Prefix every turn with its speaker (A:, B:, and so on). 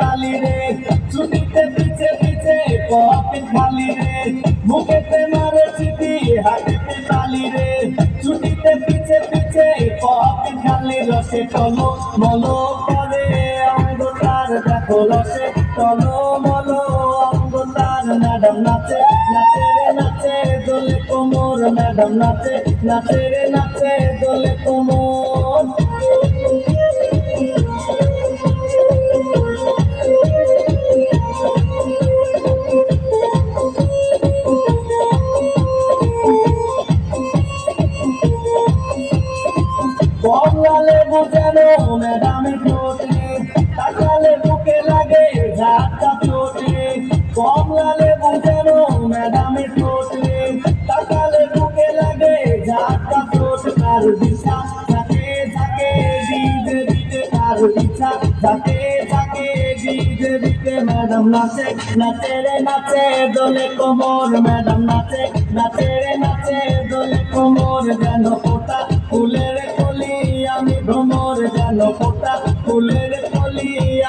A: তালি রে ছুটিতে পিছে পিছে কপি খালি রে। মুখেতে মারে চিঠি হাতেতে তালি রে। ছুটিতে পিছে পিছে কপি খালি রসে, টলো মলো করে অঙ্গতার দেখো রসে। টলো মলো অঙ্গতার ম্যাডাম নাচে নাচে রে নাচে, দোলে কোমর ম্যাডাম নাচে নাচে রে নাচে, দোলে কোমর। কমলালে বুঝানো ম্যাডামে ঠোঁটে তাকালে বুকে লাগে ঝাঁটা চোটে কমলালে বুঝানো ম্যাডামে ঠোঁটে তাকালে বুকে লাগে ঝাঁটা চোট তার দিশা থাকে থাকে দিতে দিতে, তার দিশা থাকে থাকে দিতে দিতে। ম্যাডাম নাচে নাচে রে নাচে, দোলে কোমর। ম্যাডাম নাচে নাচে রে